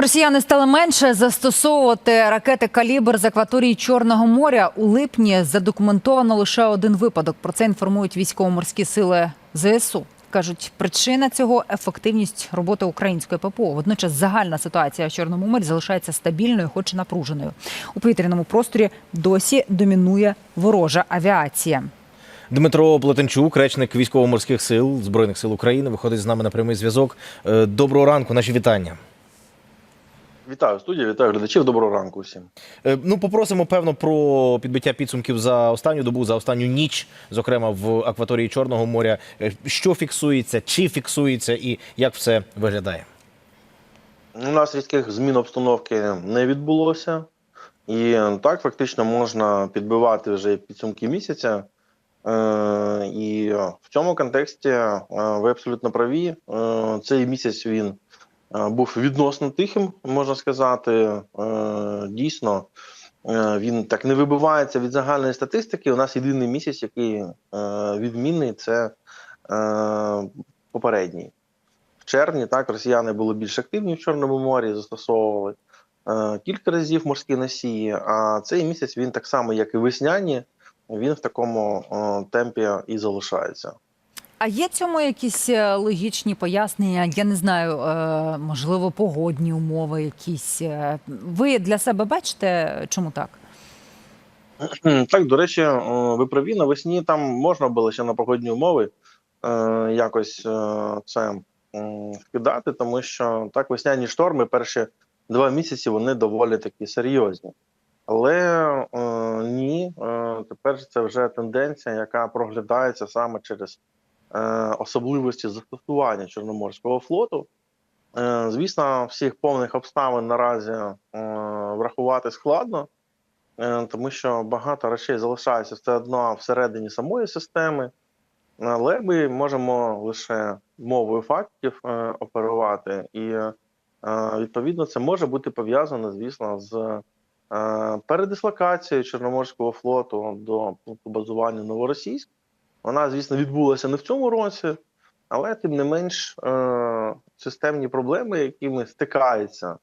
Росіяни стали менше застосовувати ракети калібр з акваторії Чорного моря. У липні задокументовано лише один випадок. Про це інформують військово-морські сили ЗСУ. Кажуть, причина цього ефективність роботи української ППО. Водночас загальна ситуація в Чорному морі залишається стабільною, хоч напруженою. У повітряному просторі досі домінує ворожа авіація. Дмитро Плетенчук, речник військово-морських сил Збройних сил України, виходить з нами на прямий зв'язок. Е, Доброго ранку, наші вітання. Вітаю студія, вітаю глядачів. Доброго ранку всім. Е, Ну, попросимо певно про підбиття підсумків за останню добу, за останню ніч, зокрема в акваторії Чорного моря. Е, Що фіксується, чи фіксується, і як все виглядає? У нас різких змін обстановки не відбулося, і так фактично можна підбивати вже підсумки місяця. Е, І в цьому контексті ви абсолютно праві. Цей місяць він був відносно тихим, можна сказати. Е, Дійсно, е, він так не вибивається від загальної статистики. У нас єдиний місяць, який е, відмінний, це е, попередній. В червні так росіяни були більш активні в Чорному морі, застосовували е, кілька разів морські носії. А цей місяць він так само, як і весняні, він в такому е, темпі і залишається. А є цьому якісь е, логічні пояснення? Я не знаю, е, можливо, погодні умови якісь. е. Ви для себе бачите, чому так? Так, до речі, ви праві, навесні там можна було ще на погодні умови якось це вкидати, тому що так весняні шторми перші два місяці вони доволі такі серйозні. Але ні, тепер це вже тенденція, яка проглядається саме через особливості застосування Чорноморського флоту. Е, звісно, всіх повних обставин наразі е, врахувати складно. Е, тому що багато речей залишається все одно всередині самої системи, але ми можемо лише мовою фактів е, оперувати, і е, відповідно це може бути пов'язано, звісно, з е, передислокацією Чорноморського флоту до базування Новоросійськ. Вона, звісно, відбулася не в цьому році, але тим не менш е, системні проблеми, якими стикається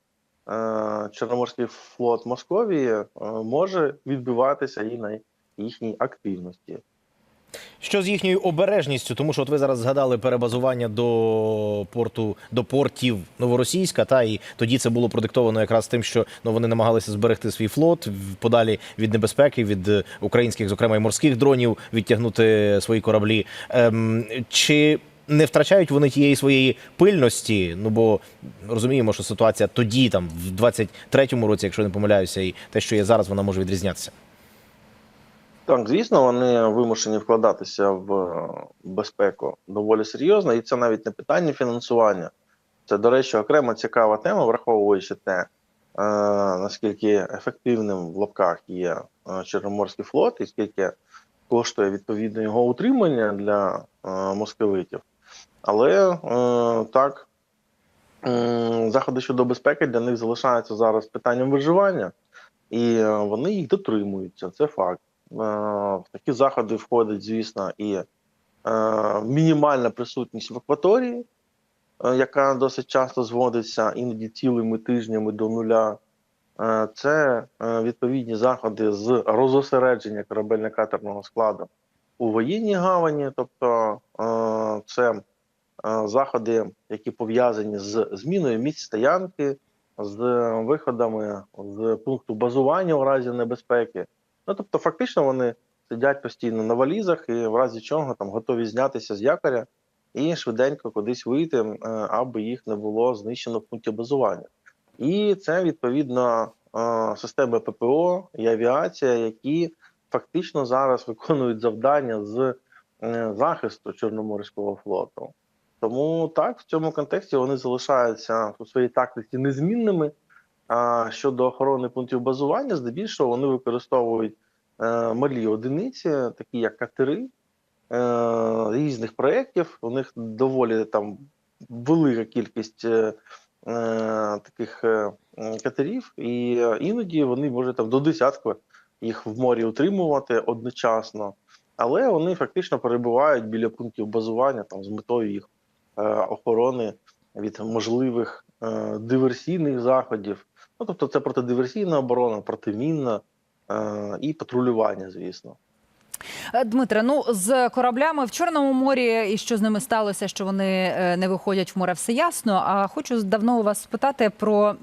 е, Чорноморський флот Московії е, може відбиватися і на їхній активності. Що з їхньою обережністю? Тому що от ви зараз згадали перебазування до порту до портів Новоросійська, та і тоді це було продиктовано якраз тим, що ну вони намагалися зберегти свій флот подалі від небезпеки, від е, українських, зокрема і морських дронів, відтягнути свої кораблі. Ем, чи не втрачають вони тієї своєї пильності? Ну бо розуміємо, що ситуація тоді, там в 23-му році, якщо не помиляюся, і те, що є зараз, вона може відрізнятися. Так, звісно, вони вимушені вкладатися в е, безпеку доволі серйозно, і це навіть не питання фінансування. Це, до речі, окрема цікава тема, враховуючи те, е, наскільки ефективним в лапках є е, Чорноморський флот, і скільки коштує відповідно його утримання для московитів. Але так, заходи щодо безпеки для них залишаються зараз питанням виживання, і вони їх дотримуються. Це факт. Е, В такі заходи входить, звісно, і е, мінімальна присутність в акваторії, е, яка досить часто зводиться іноді цілими тижнями до нуля. Це відповідні заходи з розосередження корабельно-катерного складу у воєнній гавані, тобто це заходи, які пов'язані з зміною місць стоянки, з виходами з пункту базування у разі небезпеки. Ну тобто, фактично, вони сидять постійно на валізах і в разі чого там готові знятися з якоря і швиденько кудись вийти, е, аби їх не було знищено в пункті базування. І це відповідно е, системи ППО і авіація, які фактично зараз виконують завдання з е, захисту Чорноморського флоту. Тому так, в цьому контексті вони залишаються у своїй тактиці незмінними. А щодо охорони пунктів базування, здебільшого вони використовують малі одиниці, такі як катери е, різних проєктів. У них доволі там велика кількість е, е, таких е, катерів, і е, іноді вони можуть там до десятка їх в морі утримувати одночасно. Але вони фактично перебувають біля пунктів базування там з метою їх е, охорони від можливих е, диверсійних заходів. Ну, тобто, це протидиверсійна оборона, протимінна е, і патрулювання, звісно. Е, Дмитре, ну з кораблями в Чорному морі і що з ними сталося, що вони е, не виходять в море, все ясно. А хочу давно у вас спитати про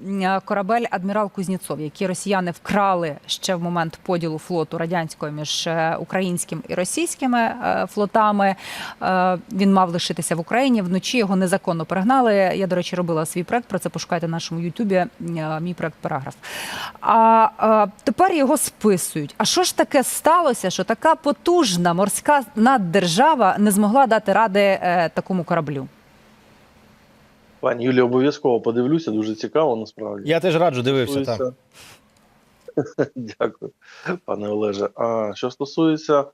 корабель Адмірал Кузнєцов, який росіяни вкрали ще в момент поділу флоту радянського між е, українським і російськими е, флотами. Е, Він мав лишитися в Україні. Вночі його незаконно перегнали. Я, до речі, робила свій проект. Про це пошукайте на нашому Ютубі. е, Мій проект параграф. А е, тепер його списують. А що ж таке сталося, що така потужна морська наддержава не змогла дати ради е, такому кораблю? Пані Юлі, обов'язково подивлюся, дуже цікаво насправді. Я теж раджу дивився. Так. Дякую, пане Олеже. А що стосується е,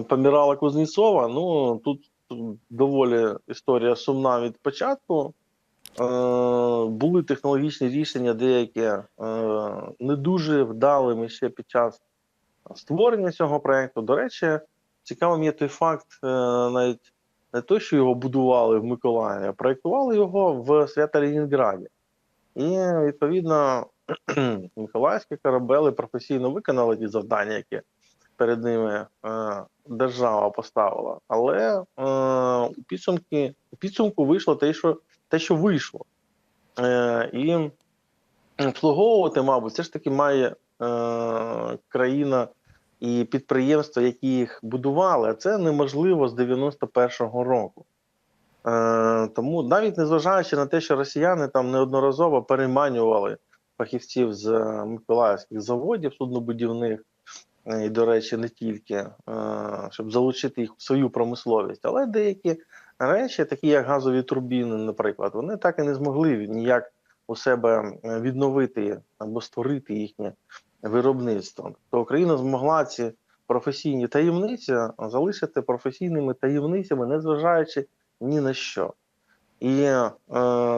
помірала Кузнєцова, ну тут доволі історія сумна від початку. Е, були технологічні рішення, деякі е, не дуже вдалими ще під час створення цього проекту. До речі, цікавим є той факт, е, навіть не то, що його будували в Миколаєві, а проєктували його в Свято-Ленінграді. І відповідно Миколаївські корабели професійно виконали ті завдання, які перед ними е, держава поставила. Але е, у підсумки, підсумку вийшло те, що, те, що вийшло. І обслуговувати, мабуть, все ж таки має країна і підприємства, які їх будували, це неможливо з 91-го року. Е, тому навіть незважаючи на те, що росіяни там неодноразово переманювали фахівців з е, миколаївських заводів суднобудівних, е, і, до речі, не тільки, е, щоб залучити їх в свою промисловість, але деякі речі, такі як газові турбіни, наприклад, вони так і не змогли ніяк у себе е, відновити або створити їхнє виробництво. То Україна змогла ці професійні таємниці залишити професійними таємницями, незважаючи ні на що. І е,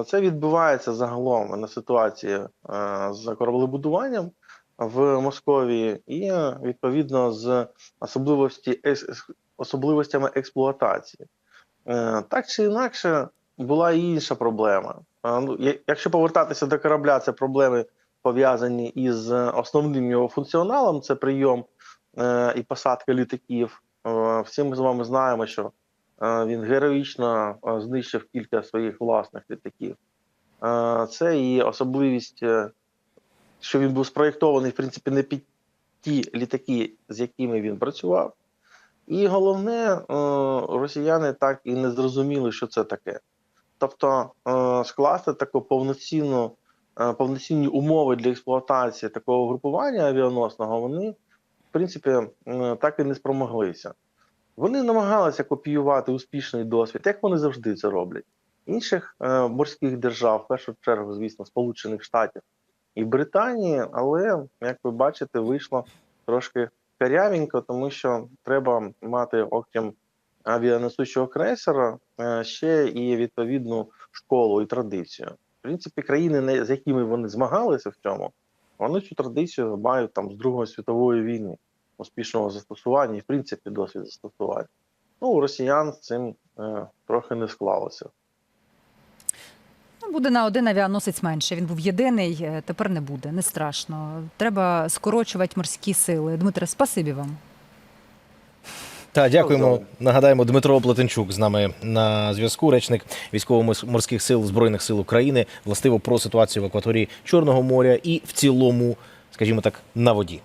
це відбувається загалом на ситуації е, з кораблебудуванням в Московії, і е, відповідно з особливості, особливостями експлуатації. Е, так чи інакше, була і інша проблема. Е, ну, якщо повертатися до корабля, це проблеми пов'язані із основним його функціоналом, це прийом е, і посадка літаків. Е, всі ми з вами знаємо, що е, він героїчно е, знищив кілька своїх власних літаків. Е, Це і особливість, е, що він був спроєктований, в принципі, не під ті літаки, з якими він працював. І головне, е, росіяни так і не зрозуміли, що це таке. Тобто е, скласти таку повноцінну, е, повноцінні умови для експлуатації такого групування авіаносного, вони, в принципі, так і не спромоглися. Вони намагалися копіювати успішний досвід, як вони завжди це роблять. Інших е, морських держав, в першу чергу, звісно, Сполучених Штатів і Британії, але, як ви бачите, вийшло трошки карявенько, тому що треба мати, окрім авіанесучого крейсера, е, ще і відповідну школу і традицію. В принципі, країни, з якими вони змагалися в цьому, вони цю традицію мають там з Другої світової війни успішного застосування і, в принципі, досвід застосування. Ну, у росіян з цим е, трохи не склалося. Ну, Буде на один авіаносець менше. Він був єдиний, е, тепер не буде. Не страшно. Треба скорочувати морські сили. Дмитре, спасибі вам. Так, дякуємо. Нагадаємо, Дмитро Платенчук з нами на зв'язку, речник військово-морських сил Збройних сил України, властиво про ситуацію в акваторії Чорного моря і в цілому, скажімо так, на воді.